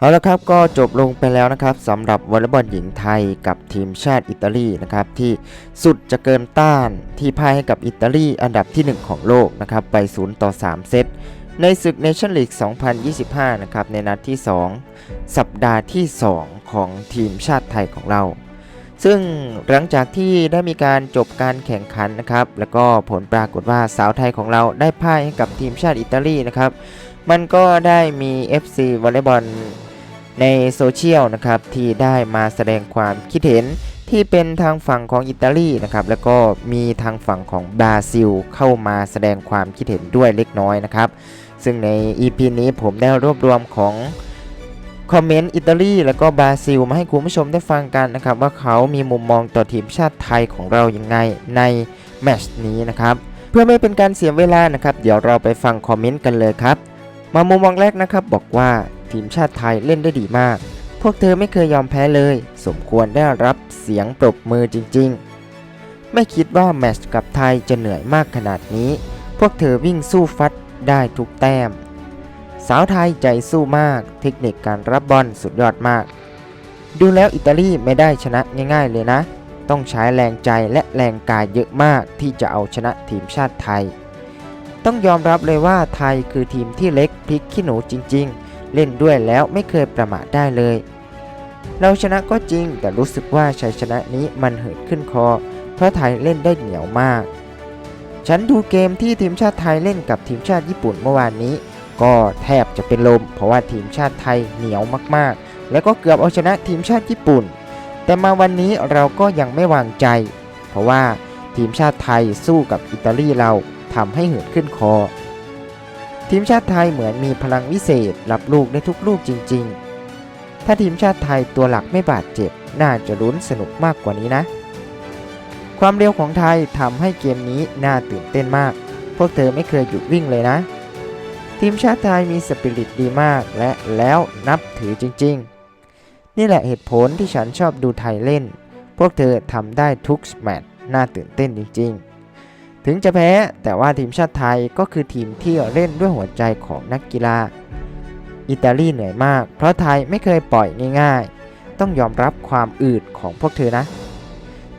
เอาละครับก็จบลงไปแล้วนะครับสำหรับวอลเลย์บอลหญิงไทยกับทีมชาติอิตาลีนะครับที่สุดจะเกินต้านที่พ่ายให้กับอิตาลีอันดับที่ 1 ของโลกนะครับไป 0 ต่อ 3 เซตในศึกเนชั่นลีก 2025 นะครับในนัดที่ 2 สัปดาห์ที่ 2 ของทีมชาติไทยของเรา ซึ่งหลังจากที่ได้มีการจบการแข่งขันนะครับแล้วก็ผลปรากฏว่าสาวไทยของเราได้พ่ายให้กับทีมชาติอิตาลีนะครับมันก็ได้มี FC วอลเลย์บอล ในโซเชียลนะครับที่ได้มาแสดงความคิดเห็นที่เป็นทางฝั่งของอิตาลีนะครับแล้วก็มีทางฝั่งของบราซิล เข้ามาแสดงความคิดเห็นด้วยเล็กน้อยนะครับซึ่งใน EP นี้ผมได้รวบรวมของคอมเมนต์อิตาลีแล้วก็บราซิล มาให้คุณผู้ชมได้ฟังกันนะครับ ว่าเขามีมุมมองต่อทีมชาติไทยของเรายังไงในแมตช์นี้นะครับ เพื่อไม่เป็นการเสียเวลานะครับ เดี๋ยวเราไปฟังคอมเมนต์กันเลยครับ มามุมมองแรกนะครับบอกว่า ทีมชาติไทยเล่นได้ดีมาก พวกเธอไม่เคยยอมแพ้เลย สมควรได้รับเสียงปรบมือจริง ๆ ไม่คิดว่าแมตช์กับไทยจะเหนื่อยมากขนาดนี้ พวกเธอวิ่งสู้ฟัดได้ทุกแต้ม สาวไทยใจสู้มาก เทคนิคการรับบอลสุดยอดมาก ดูแล้วอิตาลีไม่ได้ชนะง่าย ๆ เลยนะ ต้องใช้แรงใจและแรงกายเยอะมากที่จะเอาชนะทีมชาติไทย ต้องยอมรับเลยว่าไทยคือทีมที่เล็กพลิกขี้หนูจริง ๆ เล่นด้วยแล้วไม่เคยประมาทได้เลย เราชนะก็จริงแต่รู้สึกว่าชัยชนะนี้มันเหินขึ้นคอ เพราะไทยเล่นได้เหนียวมาก ฉันดูเกมที่ทีมชาติไทยเล่นกับทีมชาติญี่ปุ่นเมื่อวานนี้ ก็แทบจะเป็นลม เพราะว่าทีมชาติไทยเหนียวมากๆ แล้วก็เกือบเอาชนะทีมชาติญี่ปุ่น แต่มาวันนี้เราก็ยังไม่วางใจ เพราะว่าทีมชาติไทยสู้กับอิตาลีเราทำให้เหินขึ้นคอ ทีมชาติไทยเหมือนมีพลังวิเศษรับลูกได้ทุกลูกจริง ๆ ถ้าทีมชาติไทยตัวหลักไม่บาดเจ็บ น่าจะลุ้นสนุกมากกว่านี้นะ ความเร็วของไทยทำให้เกมนี้น่าตื่นเต้นมาก พวกเธอไม่เคยหยุดวิ่งเลยนะ ทีมชาติไทยมีสปิริตดีมากและแล้วนับถือจริง ๆ นี่แหละเหตุผลที่ฉันชอบดูไทยเล่น พวกเธอทำได้ทุกแมตช์น่าตื่นเต้นจริง ๆ ถึงจะแพ้แต่ว่าทีมชาติไทยก็คือทีมที่เล่นด้วยหัวใจของนักกีฬา อิตาลีเหนื่อยมาก เพราะไทยไม่เคยปล่อยง่ายๆ ต้องยอมรับความอืดของพวกเธอนะ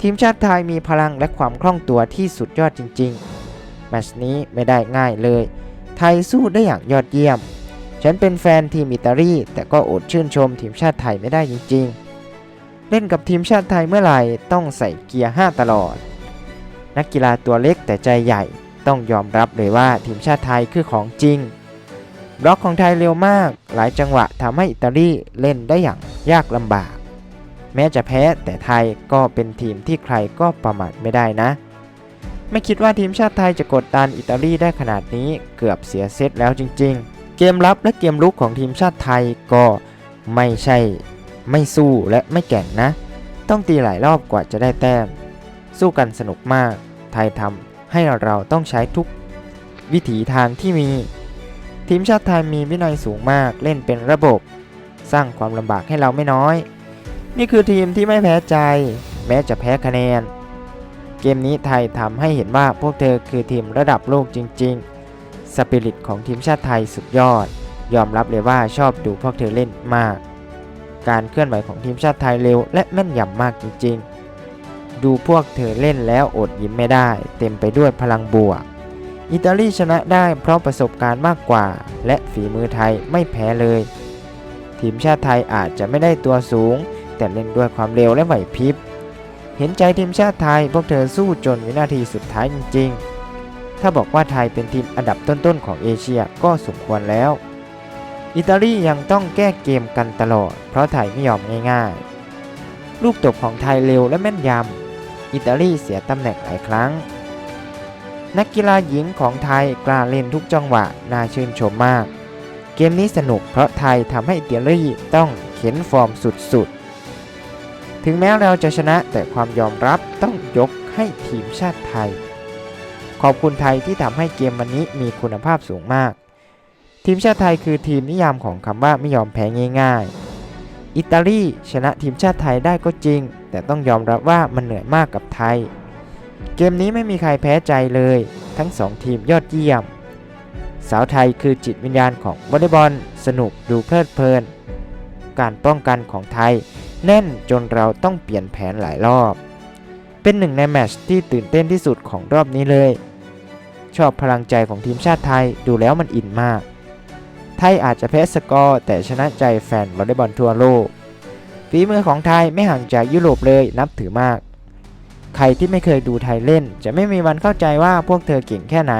ทีมชาติไทยมีพลังและความคล่องตัวที่สุดยอดจริงๆ แมชนี้ไม่ได้ง่ายเลย ไทยสู้ได้อย่างยอดเยี่ยม ฉันเป็นแฟนทีมอิตาลีแต่ก็อดชื่นชมทีมชาติไทยไม่ได้จริงๆ เล่นกับทีมชาติไทยเมื่อไหร่ต้องใส่เกียร์ 5 ตลอด นักกีฬาตัวเล็กแต่ใจใหญ่ ต้องยอมรับเลยว่าทีมชาติไทยคือของจริง บล็อกของไทยเร็วมาก หลายจังหวะทำให้อิตาลีเล่นได้อย่างยากลำบาก แม้จะแพ้แต่ไทยก็เป็นทีมที่ใครก็ประมาทไม่ได้นะ ไม่คิดว่าทีมชาติไทยจะกดดันอิตาลีได้ขนาดนี้เกือบเสียเซตแล้วจริง ๆ เกมรับและเกมลุกของทีมชาติไทยก็ไม่ใช่ ไม่สู้และไม่แก่งนะ ต้องตีหลายรอบกว่าจะได้แต้ม สู้กันสนุกมาก ไทยทำให้เราต้องใช้ทุกวิถีทางที่มี ทีมชาติไทยมีวินัยสูงมากเล่นเป็นระบบ สร้างความลำบากให้เราไม่น้อย นี่คือทีมที่ไม่แพ้ใจ แม้จะแพ้คะแนน เกมนี้ไทยทำให้เห็นว่าพวกเธอคือทีมระดับโลกจริง ๆ สปิริตของทีมชาติไทยสุดยอด ยอมรับเลยว่าชอบดูพวกเธอเล่นมาก การเคลื่อนไหวของทีมชาติไทยเร็วและแม่นยำมากจริง ๆ ดูพวกเธอเล่นแล้วอดยิ้มไม่ได้ เต็มไปด้วยพลังบวก อิตาลีชนะได้เพราะประสบการณ์มากกว่า และฝีมือไทยไม่แพ้เลย ทีมชาติไทยอาจจะไม่ได้ตัวสูง แต่เล่นด้วยความเร็วและไหวพริบ เห็นใจทีมชาติไทยพวกเธอสู้จนวินาทีสุดท้ายจริง ๆ ถ้าบอกว่าไทยเป็นทีมอันดับต้นๆของเอเชียก็สมควรแล้ว อิตาลียังต้องแก้เกมกันตลอด เพราะไทยไม่ยอมง่ายๆลูกตบของไทยเร็วและแม่นยำ อิตาลีเสียตำแหน่งหลายครั้ง นักกีฬาหญิงของไทยกล้าเล่นทุกจังหวะน่าชื่นชมมาก เกมนี้สนุกเพราะไทยทำให้อิตาลีต้องเข็นฟอร์มสุดๆ ถึงแม้เราจะชนะแต่ความยอมรับต้องยกให้ทีมชาติไทย ขอบคุณไทยที่ทำให้เกมวันนี้มีคุณภาพสูงมาก ทีมชาติไทยคือทีมนิยามของคำว่าไม่ยอมแพ้ง่าย ๆ อิตาลีชนะทีมชาติไทยได้ก็จริง แต่ต้องยอมรับว่ามันเหนื่อยมากกับไทย เกมนี้ไม่มีใครแพ้ใจเลย ทั้งสองทีมยอดเยี่ยม สาวไทยคือจิตวิญญาณของวอลเลย์บอล สนุกดูเพลิดเพลิน การป้องกันของไทย แน่นจนเราต้องเปลี่ยนแผนหลายรอบ เป็นหนึ่งในแมตช์ที่ตื่นเต้นที่สุดของรอบนี้เลย ชอบพลังใจของทีมชาติไทยดูแล้วมันอินมาก ไทยอาจจะแพ้สกอร์แต่ชนะใจแฟนวอลเลย์บอลทั่วโลก ฝีมือของไทยไม่ห่างจากยุโรปเลยนับถือมาก ใครที่ไม่เคยดูไทยเล่น จะไม่มีวันเข้าใจว่าพวกเธอเก่งแค่ไหน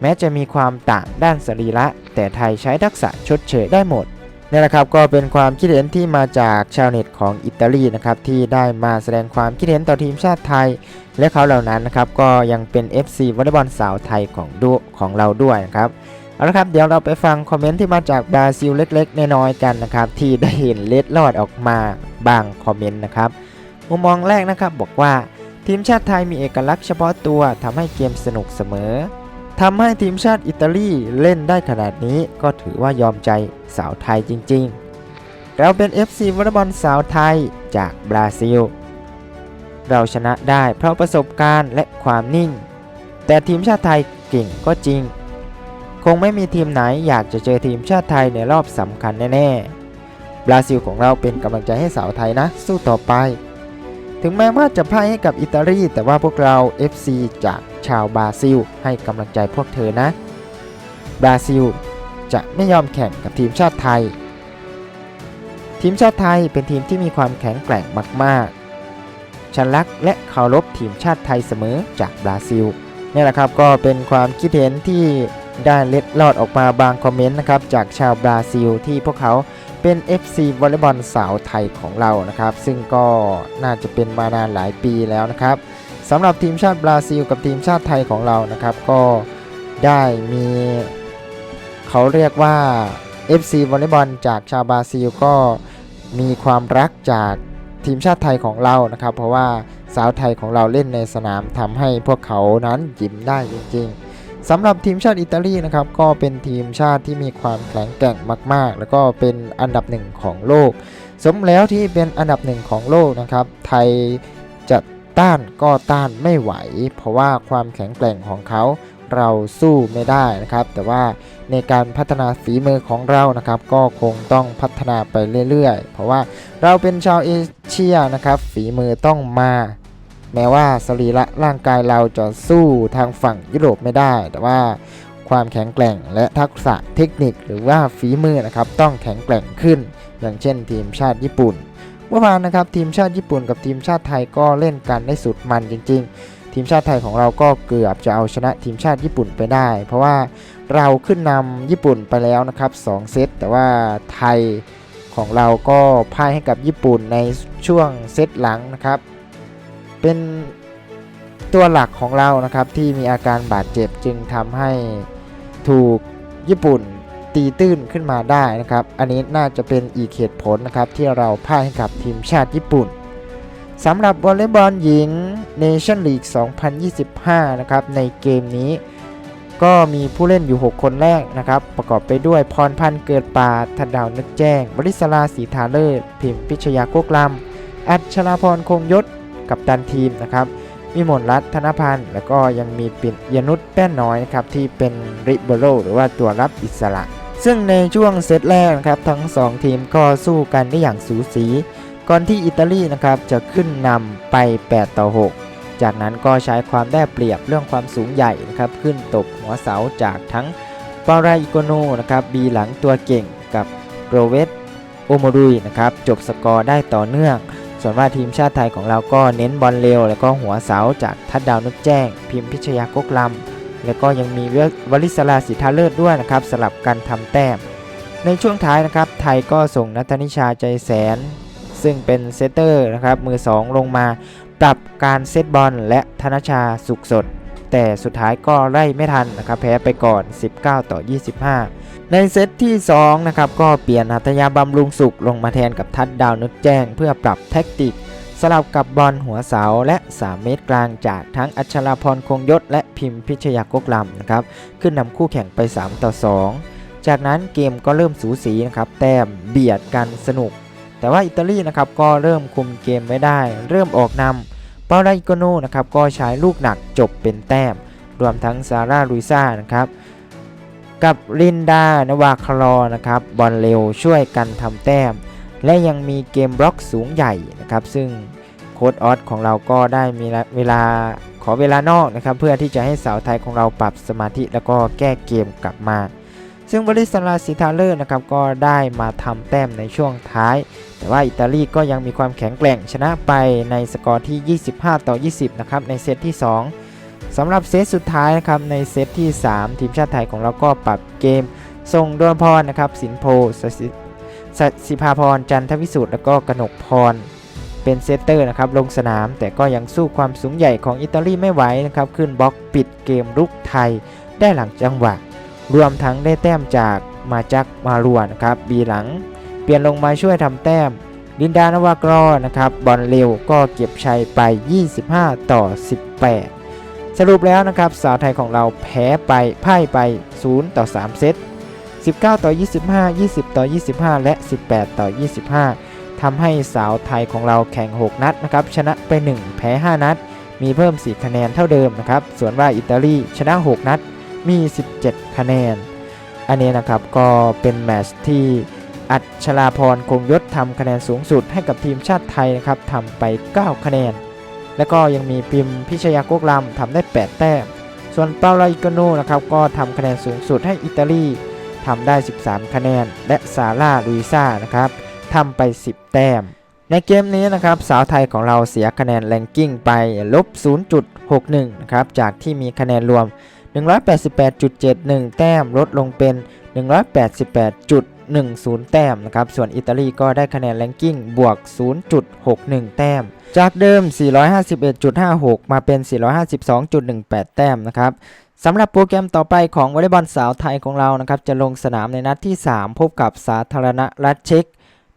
แม้จะมีความต่างด้านสรีระ แต่ไทยใช้ทักษะชดเชยได้หมดนี่แหละครับก็เป็นความคิดเห็นที่มาจากชาวเน็ตของอิตาลีนะครับที่ได้มาแสดงความคิดเห็นต่อทีมชาติไทย และเขาเหล่านั้นนะครับก็ยังเป็น FC วอลเลย์บอลสาวไทยของดูของเราด้วยนะครับ เอาละครับเดี๋ยวเราไปฟังคอมเมนต์ที่มาจากบราซิลเล็กๆน้อยๆกันนะครับ ที่ได้เห็นเล็ดลอดออกมาบางคอมเมนต์นะครับมุมมองแรกนะครับบอกว่าทีมชาติไทยมีเอกลักษณ์เฉพาะตัวทำให้เกมสนุกเสมอทำให้ทีมชาติอิตาลีเล่นได้ขนาดนี้ก็ถือว่ายอมใจสาวไทยจริง ๆ เราเป็น FC วอลเลย์บอลสาวไทยจากบราซิล เราชนะได้เพราะประสบการณ์และความนิ่ง แต่ทีมชาติไทยเก่งก็จริง งไม่มีทีมไหนอยากจะเจอทีมชาติไทยในรอบสำคัญแน่ๆ บราซิลของเราเป็นกำลังใจให้สาวไทยนะ สู้ต่อไป ถึงแม้ว่าจะพ่ายให้กับอิตาลี แต่ว่าพวกเรา FC จากชาวบราซิล ให้กำลังใจพวกเธอนะ บราซิลจะไม่ยอมแข่งกับทีมชาติไทย ทีมชาติไทยเป็นทีมที่มีความแข็งแกร่งมากๆ ฉันรักและเคารพทีมชาติไทยเสมอจากบราซิลนี่แหละครับก็เป็นความคิดเห็นที่ ได้เล็ดลอดออกมาบางคอมเมนต์นะครับจากชาวบราซิลที่พวกเขาเป็น FC วอลเลย์บอลสาวไทยของเรานะครับ ซึ่งก็น่าจะเป็นมานานหลายปีแล้วนะครับสำหรับทีมชาติบราซิลกับทีมชาติไทยของเรานะครับ ก็ได้มี เขาเรียกว่า FC วอลเลย์บอลจากชาวบราซิลก็มีความรักจากทีมชาติไทยของเรานะครับ เพราะว่าสาวไทยของเราเล่นในสนามทำให้พวกเขานั้นยิ้มได้จริง ๆ สำหรับทีมชาติอิตาลีนะครับก็เป็นทีมชาติที่มีความแข็งแกร่งมาก ๆ แล้วก็เป็นอันดับหนึ่งของโลก สมแล้วที่เป็นอันดับหนึ่งของโลกนะครับ ไทยจะต้านก็ต้านไม่ไหว เพราะว่าความแข็งแกร่งของเขาเราสู้ไม่ได้นะครับ แต่ว่าในการพัฒนาฝีมือของเรานะครับ ก็คงต้องพัฒนาไปเรื่อย ๆ เพราะว่าเราเป็นชาวเอเชียนะครับฝีมือต้องมา แม้ว่าสรีระร่างกายเราจะสู้ทางฝั่งยุโรปไม่ได้ แต่ว่าความแข็งแกร่งและทักษะเทคนิคหรือว่าฝีมือนะครับต้องแข็งแกร่งขึ้น อย่างเช่นทีมชาติญี่ปุ่นเมื่อวานนะครับทีมชาติญี่ปุ่นกับทีมชาติไทยก็เล่นกันได้สุดมันจริง ๆ ทีมชาติไทยของเราก็เกือบจะเอาชนะทีมชาติญี่ปุ่นไปได้ เพราะว่าเราขึ้นนำญี่ปุ่นไปแล้วนะครับ2เซตแต่ว่าไทยของเราก็พ่ายให้กับญี่ปุ่นในช่วงเซตหลังนะครับ เป็นตัวหลักของเรานะครับที่มีอาการบาดเจ็บจึงทำให้ถูกญี่ปุ่นตีตื้นขึ้นมาได้นะครับ อันนี้น่าจะเป็นอีกเหตุผลนะครับที่เราพ่ายให้กับทีมชาติญี่ปุ่นสำหรับวอลเลย์บอลหญิง Nation League 2025 นะครับ ในเกมนี้ก็มีผู้เล่นอยู่ 6 คนแรกนะครับ ประกอบไปด้วยพรพันธ์เกิดป่าทัดดาวนึกแจ้งบริศราสีทาเลิศพิมพ์พิชยาโกกลำอัชราพรคงยศ กับตันทีมนะครับมีมนรัตธนพันธ์ แล้วก็ยังมีปิ่นยนุษย์แป้นน้อยนะครับที่เป็นริเบโรหรือว่าตัวรับอิสระ ซึ่งในช่วงเซตแรกนะครับทั้ง 2 ทีมก็สู้กันได้อย่างสูสี ก่อนที่อิตาลีนะครับจะขึ้นนำไป 8 ต่อ 6 จากนั้นก็ใช้ความได้เปรียบเรื่องความสูงใหญ่นะครับขึ้นตบหัวเสาจากทั้งปาราอิโกโนนะครับบีหลังตัวเก่งกับโรเวตโอมรุยนะครับจบสกอร์ได้ต่อเนื่อง ส่วนว่าทีมชาติไทยของเราก็เน้นบอลเร็ว แล้วก็หัวเสาจากทัดดาวนุกแจ้ง พิมพ์พิชยากกลำแล้วก็ยังมีวลิศราสิทธาเลิศด้วยนะครับสลับกันทำแต้ม ในช่วงท้ายนะครับไทยก็ส่งนัทนิชาใจแสน ซึ่งเป็นเซตเตอร์นะครับมือ 2 ลงมาปรับการเซตบอลและธนชาสุขสด แต่สุดท้ายก็ไล่ไม่ทันนะครับแพ้ไปก่อน 19 ต่อ 25 ในเซตที่ 2 นะครับ ก็เปลี่ยนหัตยาบำรุงสุขลงมาแทนกับทัดดาวนึกแจ้ง เพื่อปรับแท็กติก สลับกับบอลหัวเสาและ 3 เมตรกลางจากทั้งอัชราพรคงยศ และพิมพ์พิชยากกลำนะครับขึ้นนำคู่แข่งไป 3 ต่อ 2 จากนั้นเกมก็เริ่มสูสีนะครับแต้มเบียดกันสนุก แต่ว่าอิตาลีนะครับก็เริ่มคุมเกมไม่ได้ เริ่มออกนำ เปาราอิโกโนนะครับก็ใช้ลูกหนักจบเป็นแต้ม รวมทั้งซาร่าลุยซ่านะครับกับลินดานวาคลอนะครับบอลเร็วช่วยกันทำแต้ม และยังมีเกมบล็อกสูงใหญ่นะครับ ซึ่งโค้ดออสของเราก็ได้มีเวลาขอเวลานอกนะครับ เพื่อที่จะให้สาวไทยของเราปรับสมาธิแล้วก็แก้เกมกลับมา ซึ่งบริสลาสิทาเลอร์นะครับก็ได้มาทำแต้มในช่วงท้าย แต่ว่าอิตาลีก็ยังมีความแข็งแกร่งชนะไปในสกอร์ที่ 25 ต่อ 20 นะครับในเซตที่ 2สำหรับเซตสุดท้ายนะครับในเซตที่ 3 ทีมชาติไทยของเราก็ปรับเกมส่งดวลพรนะครับสินโพสสิสสิภาพรจันทวิสุทธ์แล้วก็กนกพรเป็นเซตเตอร์นะครับลงสนาม แต่ก็ยังสู้ความสูงใหญ่ของอิตาลีไม่ไหวนะครับขึ้นบล็อกปิดเกมรุกไทยได้หลังจังหวะ รวมทั้งได้แต้มจากมาจักมารัวนะครับบีหลัง เปลี่ยนลงมาช่วยทำแต้ม ลินดานวากรอนะครับบอลเร็วก็เก็บชัยไป 25 ต่อ 18 สรุปแล้วนะครับสาวไทยของเราแพ้ไปพ่ายไป 0 ต่อ 3 เซต19 ต่อ 25 20 ต่อ 25 และ 18 ต่อ 25ทำให้สาวไทยของเราแข่ง 6 นัดนะครับ ชนะไป 1 แพ้ 5 นัด มีเพิ่ม 4 คะแนนเท่าเดิมนะครับ ส่วนว่าอิตาลีชนะ 6 นัด มี 17 คะแนน อันนี้นะครับก็เป็นแมตช์ที่อัจฉราพรคงยศทำคะแนนสูงสุดให้กับทีมชาติไทยนะครับทำไป 9 คะแนน แล้วก็ยังมีพิมพิชยากกลำทำได้ 8 แต้ม ส่วนเปาโลอิโกโนนะครับก็ทำคะแนนสูงสุดให้อิตาลีทำได้ 13 คะแนน และซาร่าลุยซ่านะครับทำไป 10 แต้ม ในเกมนี้นะครับสาวไทยของเราเสียคะแนนแรงกิ้งไปลบ0.61นะครับจากที่มีคะแนนรวม 188.71 แต้มลดลงเป็น 188.10 แต้มนะครับ ส่วนอิตาลีก็ได้คะแนนแรงกิ้งบวก 0.61 แต้ม จากเดิม 451.56 มาเป็น 452.18 แต้มนะครับสำหรับโปรแกรมต่อไปของวอลเลย์บอลสาวไทยของเรานะครับ จะลงสนามในนัดที่ 3 พบกับสาธารณรัฐเช็ก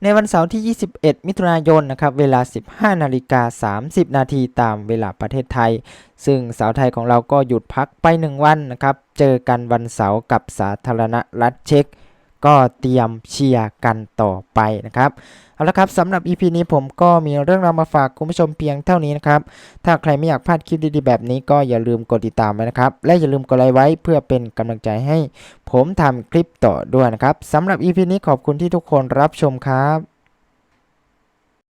ในวันเสาร์ที่ 21 มิถุนายนนะครับเวลา 15 นาฬิกา 30 นาทีตามเวลาประเทศไทย ซึ่งสาวไทยของเราก็หยุดพักไป 1 วันนะครับ เจอกันวันเสาร์กับสาธารณรัฐเช็ก ก็เตรียมเชียร์กันต่อไปนะครับ เอาละครับสำหรับ EP นี้ผมก็มีเรื่องราวมาฝากคุณผู้ชมเพียงเท่านี้นะครับ ถ้าใครไม่อยากพลาดคลิปดีๆแบบนี้ก็อย่าลืมกดติดตามไว้นะครับ และอย่าลืมกดไลค์ไว้เพื่อเป็นกำลังใจให้ผมทำคลิปต่อด้วยนะครับสำหรับ EP นี้ขอบคุณที่ทุกคนรับชมครับ